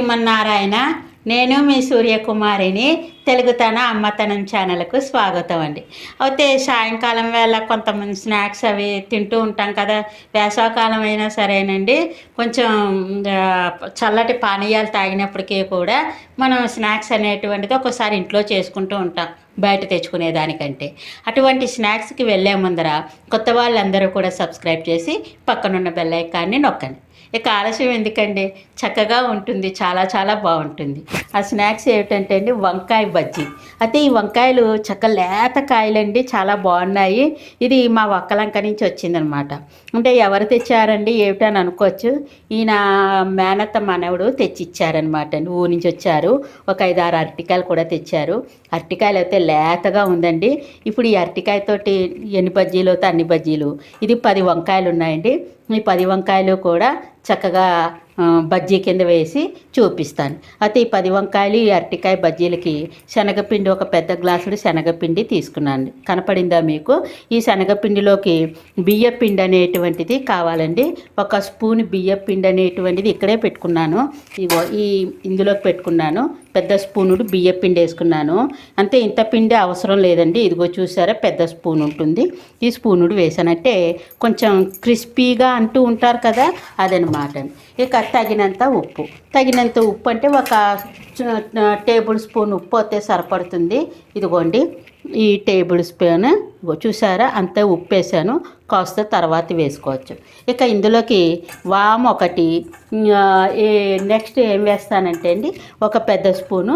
శ్రీమన్నారాయణ నేను మీ సూర్యకుమారిని తెలుగుతన అమ్మతనం ఛానల్కు స్వాగతం అండి. అయితే సాయంకాలం వేళ కొంతమంది స్నాక్స్ అవి తింటూ ఉంటాం కదా. వేసవకాలం అయినా సరేనండి. కొంచెం చల్లటి పానీయాలు తాగినప్పటికీ కూడా మనం స్నాక్స్ అనేటువంటిది ఒకసారి ఇంట్లో చేసుకుంటూ ఉంటాం బయట తెచ్చుకునే దానికంటే అటువంటి స్నాక్స్కి వెళ్ళే ముందర కొత్త వాళ్ళందరూ కూడా సబ్స్క్రైబ్ చేసి పక్కనున్న బెల్ ఐకాన్ని నొక్కండి. ఇక ఆలస్యం ఎందుకండి? చక్కగా ఉంటుంది. చాలా చాలా బాగుంటుంది. ఆ స్నాక్స్ ఏమిటంటే అండి వంకాయ బజ్జీ. అయితే ఈ వంకాయలు చక్క లేత కాయలండి. చాలా బాగున్నాయి. ఇది మా ఒక్కలంక నుంచి వచ్చిందనమాట. అంటే ఎవరు తెచ్చారండి? ఏమిటని అనుకోవచ్చు. ఈయన మేనత్త మనవడు తెచ్చిచ్చారనమాట అండి. ఊరి నుంచి వచ్చారు. ఒక ఐదు ఆరు అరటికాయలు కూడా తెచ్చారు. అరటికాయలు అయితే లేతగా ఉందండి. ఇప్పుడు ఈ అరటికాయతోటి ఎన్ని బజ్జీలు అయితే అన్ని బజ్జీలు. ఇది పది వంకాయలు ఉన్నాయండి. ఈ పది వంకాయలు కూడా చక్కగా బజ్జీ కింద వేసి చూపిస్తాను. అయితే ఈ పది వంకాయలు ఈ అరటికాయ బజ్జీలకి శనగపిండి ఒక పెద్ద గ్లాసుడు శనగపిండి తీసుకున్నాను. కనపడిందా మీకు? ఈ శనగపిండిలోకి బియ్యపిండి అనేటువంటిది కావాలండి. ఒక స్పూన్ బియ్యపిండి అనేటువంటిది ఇక్కడే పెట్టుకున్నాను. ఇగో ఈ ఇందులోకి పెట్టుకున్నాను. పెద్ద స్పూనుడు బియ్యపిండి వేసుకున్నాను. అంతే ఇంత పిండి అవసరం లేదండి. ఇదిగో చూసారా పెద్ద స్పూన్ ఉంటుంది. ఈ స్పూనుడు వేసానంటే కొంచెం క్రిస్పీగా అంటూ ఉంటారు కదా అదనమాట. ఇక తగినంత ఉప్పు. తగినంత ఉప్పు అంటే ఒక టేబుల్ స్పూన్ ఉప్పు అయితే సరిపడుతుంది. ఇదిగోండి. ఈ టేబుల్ స్పూన్ చూసారా? అంతే ఉప్పు వేసాను కాస్త తర్వాత వేసుకోవచ్చు. ఇక ఇందులోకి వామ్ ఒకటి నెక్స్ట్ ఏం వేస్తానంటే అండి ఒక పెద్ద స్పూను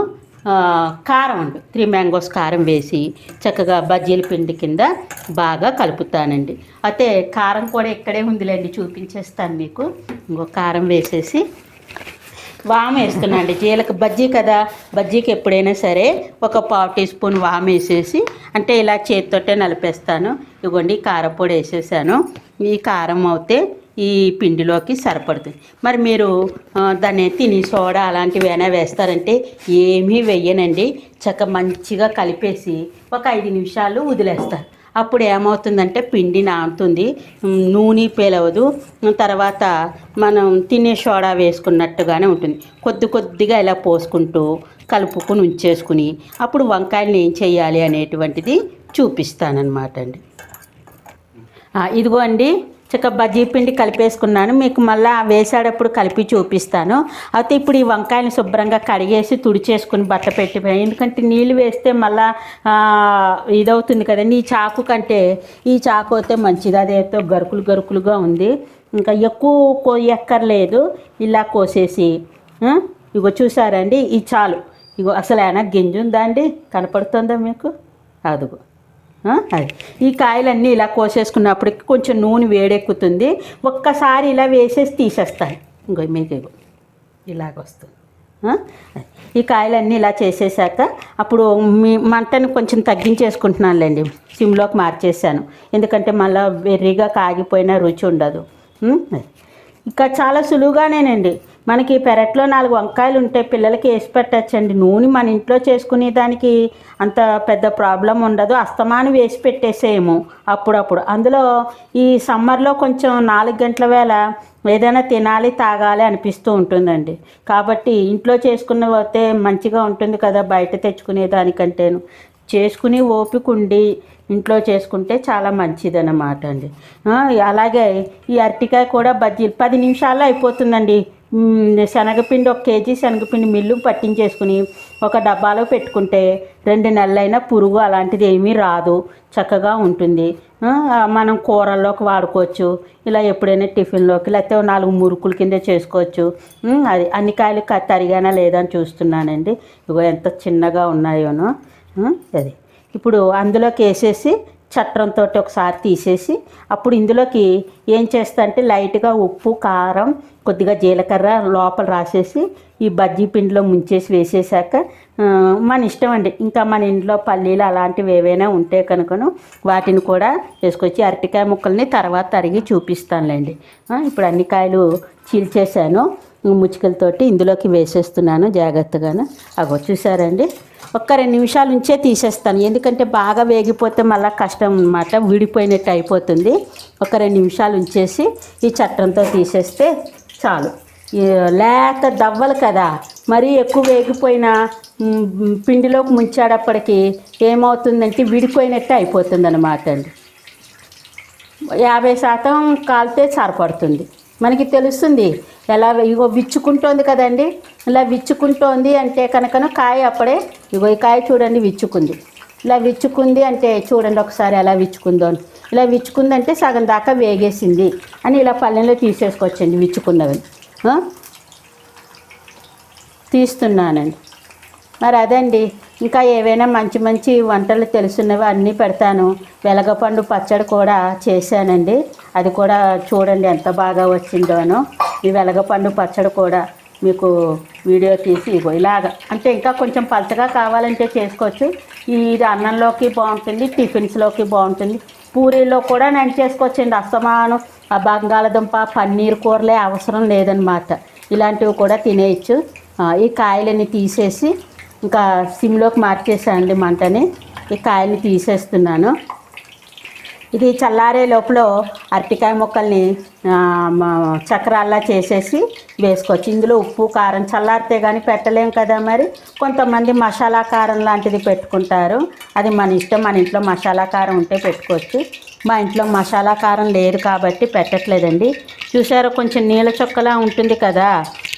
కారం అండి. త్రీ మ్యాంగోస్ కారం వేసి చక్కగా బజ్జీల పిండి కింద బాగా కలుపుతానండి. అయితే కారం కూడా ఇక్కడే ఉందిలేండి చూపించేస్తాను మీకు. ఇంకో కారం వేసేసి వాము వేస్తున్నాండి జీలక బజ్జీ కదా బజ్జీకి ఎప్పుడైనా సరే ఒక పావు టీ స్పూన్ వాము వేసేసి అంటే ఇలా చేతితోటే నలిపేస్తాను. ఇవ్వండి కారపొడి వేసేసాను. ఈ కారం అయితే ఈ పిండిలోకి సరిపడుతుంది. మరి మీరు దాన్ని తిని సోడా అలాంటివి ఏమైనా వేస్తారంటే ఏమీ వెయ్యనండి. చక్క మంచిగా కలిపేసి ఒక ఐదు నిమిషాలు వదిలేస్తారు. అప్పుడు ఏమవుతుందంటే పిండి నానుతుంది. నూనె పేలవదు. తర్వాత మనం తినే సోడా వేసుకున్నట్టుగానే ఉంటుంది. కొద్ది కొద్దిగా ఇలా పోసుకుంటూ కలుపుకుని ఉంచేసుకుని అప్పుడు వంకాయలను ఏం చేయాలి అనేటువంటిది చూపిస్తానన్నమాట అండి. ఇదిగో అండి. చక్క బజ్జీ పిండి కలిపేసుకున్నాను. మీకు మళ్ళీ వేసాడప్పుడు కలిపి చూపిస్తాను. అయితే ఇప్పుడు ఈ వంకాయని శుభ్రంగా కడిగేసి తుడిచేసుకుని బట్ట పెట్టి ఎందుకంటే నీళ్ళు వేస్తే మళ్ళీ ఇదవుతుంది కదండి ఈ చాకు కంటే ఈ చాకు అయితే మంచిది. అదేతో గరుకులు గరుకులుగా ఉంది. ఇంకా ఎక్కువ కోయక్కర్లేదు ఇలా కోసేసి ఇగో చూసారండి? ఈ చాలు. ఇగో అసలు అయినా గింజ ఉందా అండి? కనపడుతుందా మీకు? అదిగో. అది. ఈ కాయలన్నీ ఇలా కోసేసుకున్నప్పటికి కొంచెం నూనె వేడెక్కుతుంది. ఒక్కసారి ఇలా వేసేసి తీసేస్తాను. ఇంకో మీకు ఇగో ఇలాగ వస్తుంది ఈ కాయలన్నీ ఇలా చేసేసాక అప్పుడు మీ మంటను కొంచెం తగ్గించేసుకుంటున్నానులేండి. సిమ్లోకి మార్చేసాను ఎందుకంటే మళ్ళీ వెర్రిగా కాగిపోయిన రుచి ఉండదు. ఇక ఇంకా చాలా సులువుగానేనండి. మనకి పెరట్లో నాలుగు వంకాయలు ఉంటే పిల్లలకి వేసి పెట్టచ్చండి. నూనె మన ఇంట్లో చేసుకునే దానికి అంత పెద్ద ప్రాబ్లం ఉండదు. అస్తమానం వేసి పెట్టేసేయము అప్పుడప్పుడు. అందులో ఈ సమ్మర్లో కొంచెం నాలుగు గంటల వేళ ఏదైనా తినాలి తాగాలి అనిపిస్తూ ఉంటుందండి. కాబట్టి ఇంట్లో చేసుకున్న పోతే మంచిగా ఉంటుంది కదా బయట తెచ్చుకునే దానికంటేను చేసుకుని ఓపిక ఉండి ఇంట్లో చేసుకుంటే చాలా మంచిదన్నమాట అండి అలాగే ఈ అరటికాయ కూడా బజ్జీలు పది నిమిషాల్లో అయిపోతుందండి. శనగపిండి ఒక కేజీ శనగపిండి మిల్లు పట్టించేసుకుని ఒక డబ్బాలో పెట్టుకుంటే రెండు నెలలైనా పురుగు అలాంటిది ఏమీ రాదు. చక్కగా ఉంటుంది. మనం కూరల్లోకి వాడుకోవచ్చు. ఇలా ఎప్పుడైనా టిఫిన్లోకి లేకపోతే నాలుగు మురుకుల కింద చేసుకోవచ్చు. అది అన్ని కాయలు తరిగానా లేదా అని చూస్తున్నానండి. ఇగో ఎంత చిన్నగా ఉన్నాయోనో. అది. ఇప్పుడు అందులోకి వేసేసి చట్రంతో ఒకసారి తీసేసి అప్పుడు ఇందులోకి ఏం చేస్తా అంటే లైట్గా ఉప్పు కారం కొద్దిగా జీలకర్ర లోపల రాసేసి ఈ బజ్జీ పిండిలో ముంచేసి వేసేసాక మన ఇష్టం అండి. ఇంకా మన ఇంట్లో పల్లీలు అలాంటివి ఏవైనా ఉంటే కనుకను వాటిని కూడా వేసుకొచ్చి అరటికాయ ముక్కల్ని తర్వాత తరిగి చూపిస్తానులేండి. ఇప్పుడు అన్ని కాయలు చీల్చేసాను ముచ్చికలతోటి ఇందులోకి వేసేస్తున్నాను జాగ్రత్తగాను. అగో చూసారండి ఒక్క రెండు నిమిషాల నుంచే తీసేస్తాను. ఎందుకంటే బాగా వేగిపోతే మళ్ళీ కష్టం అన్నమాట. విడిపోయినట్టు అయిపోతుంది. ఒక రెండు నిమిషాలు ఉంచేసి ఈ చట్రంతో తీసేస్తే చాలు. లేక లేత దవ్వలు కదా. మరీ ఎక్కువ వేగిపోయిన పిండిలోకి ముంచాడప్పటికి ఏమవుతుందంటే విడిపోయినట్టు అయిపోతుంది అనమాట అండి. యాభై శాతం కాలితే సరిపడుతుంది. మనకి తెలుస్తుంది. ఎలా ఇగో విచ్చుకుంటోంది కదండి? ఇలా విచ్చుకుంటోంది అంటే కనుక కాయ అప్పుడే ఇగో ఈ కాయ చూడండి విచ్చుకుంది. ఇలా విచ్చుకుంది అంటే చూడండి ఒకసారి ఎలా విచ్చుకుందో. అని ఇలా విచ్చుకుందంటే సగం దాకా వేగేసింది అని ఇలా పల్లెంలో తీసేసుకోవచ్చండి విచ్చుకున్నవి. తీస్తున్నానండి. మరి అదండి ఇంకా ఏవైనా మంచి మంచి వంటలు తెలుసున్నవి అన్నీ పెడతాను. వెలగపండు పచ్చడి కూడా చేశానండి. అది కూడా చూడండి ఎంత బాగా వచ్చిందోనో. ఈ వెలగపండు పచ్చడి కూడా మీకు వీడియో తీసి ఇగో ఇలాగ. అంటే ఇంకా కొంచెం పలచగా కావాలంటే చేసుకోవచ్చు. ఇది అన్నంలోకి బాగుంటుంది టిఫిన్స్లోకి బాగుంటుంది. పూరీలో కూడా నేను చేసుకోవచ్చండి. అస్తమానం ఆ బంగాళదుంప పన్నీర్ కూరలే అవసరం లేదనమాట. ఇలాంటివి కూడా తినేయచ్చు. ఈ కాయలని తీసేసి ఇంకా సిమ్లోకి మార్చేసానండి మంటని. ఈ కాయల్ని తీసేస్తున్నాను. ఇది చల్లారే లోపల అరటికాయ ముక్కల్ని చక్రాల్లా చేసేసి వేసుకోవచ్చు. ఇందులో ఉప్పు కారం చల్లారితే కానీ పెట్టలేం కదా మరి. కొంతమంది మసాలా కారం లాంటిది పెట్టుకుంటారు. అది మన ఇష్టం మన ఇంట్లో మసాలా కారం ఉంటే పెట్టుకోవచ్చు. మా ఇంట్లో మసాలా కారం లేదు కాబట్టి పెట్టట్లేదండి. చూసారా కొంచెం నీళ్ళ చొక్కలా ఉంటుంది కదా.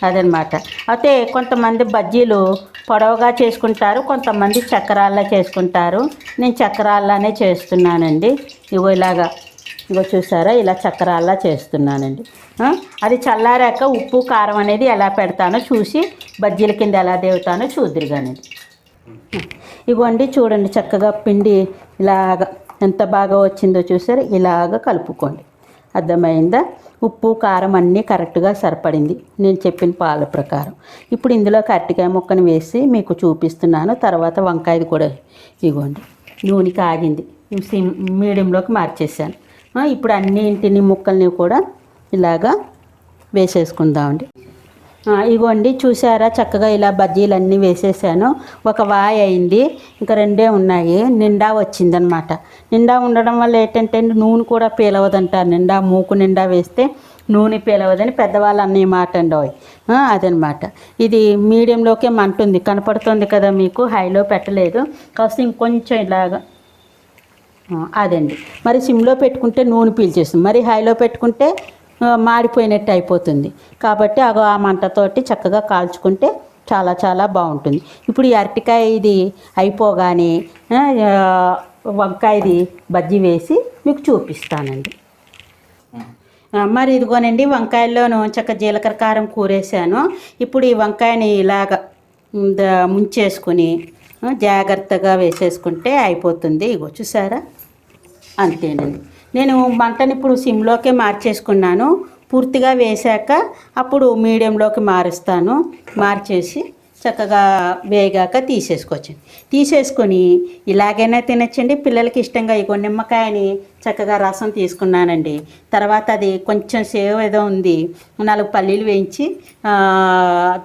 అదనమాట. అయితే కొంతమంది బజ్జీలు పొడవుగా చేసుకుంటారు కొంతమంది చక్రాల్లా చేసుకుంటారు. నేను చక్రాల్లానే చేస్తున్నానండి. ఇగో ఇలాగా ఇగో చూసారా? ఇలా చక్రాల్లా చేస్తున్నానండి. అది చల్లారాక ఉప్పు కారం అనేది ఎలా పెడతానో చూసి బజ్జీల కింద ఎలా దేవుతానో చూద్దరుగానండి ఇగోండి చూడండి చక్కగా పిండి ఇలాగ ఎంత బాగా వచ్చిందో చూసారు? ఇలాగ కలుపుకోండి. అర్థమైందా? ఉప్పు కారం అన్నీ కరెక్ట్గా సరిపడింది. నేను చెప్పిన పాల ప్రకారం. ఇప్పుడు ఇందులో కరటికాయ ముక్కను వేసి మీకు చూపిస్తున్నాను. తర్వాత వంకాయది కూడా ఇగోండి. నూనె కాగింది. సిమ్ మీడియంలోకి మార్చేసాను ఇప్పుడు అన్నింటిని ముక్కల్ని కూడా ఇలాగా వేసేసుకుందామండి. ఇగోండి చూసారా చక్కగా ఇలా బజ్జీలన్నీ వేసేసాను. ఒక వాయి అయింది. ఇంకా రెండే ఉన్నాయి. నిండా వచ్చిందనమాట. నిండా ఉండడం వల్ల ఏంటంటే నూనె కూడా పీలవదంటారు నిండా మూకు నిండా వేస్తే నూనె పీలవదని పెద్దవాళ్ళు అన్న మాట అండి అదనమాట. ఇది మీడియంలోకే మంటుంది. కనపడుతుంది కదా మీకు? హైలో పెట్టలేదు. కాస్త ఇంకొంచెం ఇలాగా. అదండి. మరి సిమ్లో పెట్టుకుంటే నూనె పీల్చేస్తుంది. మరి హైలో పెట్టుకుంటే మాడిపోయినట్టు అయిపోతుంది. కాబట్టి అగో ఆ మంటతోటి చక్కగా కాల్చుకుంటే చాలా చాలా బాగుంటుంది. ఇప్పుడు ఈ అరటికాయ ఇది అయిపోగానే వంకాయది బజ్జీ వేసి మీకు చూపిస్తానండి. మరి ఇదిగోనండి వంకాయల్లోనూ చక్క జీలకర్ర కారం కూరేసాను ఇప్పుడు ఈ వంకాయని ఇలాగ ముంచేసుకుని జాగ్రత్తగా వేసేసుకుంటే అయిపోతుంది. ఇగో చూసారా? అంతేనండి. నేను మంటని ఇప్పుడు సిమ్లోకే మార్చేసుకున్నాను. పూర్తిగా వేశాక అప్పుడు మీడియంలోకి మారుస్తాను. మార్చేసి చక్కగా వేగాక తీసేసుకోవచ్చు. తీసేసుకొని ఇలాగైనా తినచ్చండి. పిల్లలకి ఇష్టంగా ఇగో నిమ్మకాయని చక్కగా రసం తీసుకున్నానండి. తర్వాత అది కొంచెం సేవ్ ఏదో ఉంది. నాలుగు పల్లీలు వేయించి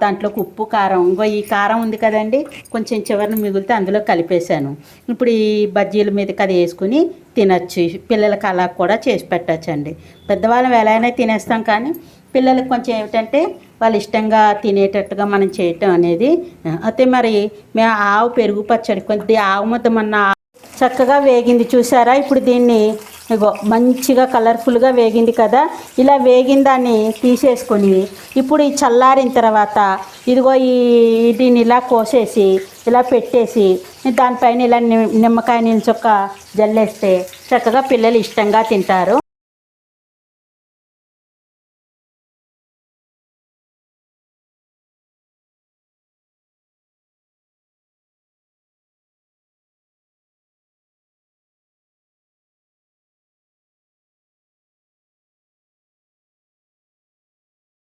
దాంట్లో దాంట్లోకి ఉప్పు కారం ఇంకో ఈ కారం ఉంది కదండి కొంచెం చివరిని మిగిలితే అందులో కలిపేశాను. ఇప్పుడు ఈ బజ్జీల మీదకి అది వేసుకుని తినచ్చు. పిల్లలకి అలా కూడా చేసి పెట్టచ్చండి. పెద్దవాళ్ళం ఎలా అయినా తినేస్తాం కానీ పిల్లలకు కొంచెం ఏమిటంటే వాళ్ళు ఇష్టంగా తినేటట్టుగా మనం చేయటం అనేది అయితే మరి మేము ఆవు పెరుగు పచ్చడి కొద్ది ఆవు మొత్తం అన్న చక్కగా వేగింది. చూసారా? ఇప్పుడు దీన్ని ఇగో మంచిగా కలర్ఫుల్గా వేగింది కదా ఇలా వేగిన దాన్ని తీసేసుకొని ఇప్పుడు ఈ చల్లారిన తర్వాత ఇదిగో ఈ దీన్ని ఇలా కోసేసి ఇలా పెట్టేసి దానిపైన ఇలా నిమ్మకాయ నిల్చొక్క జల్లేస్తే చక్కగా పిల్లలు ఇష్టంగా తింటారు.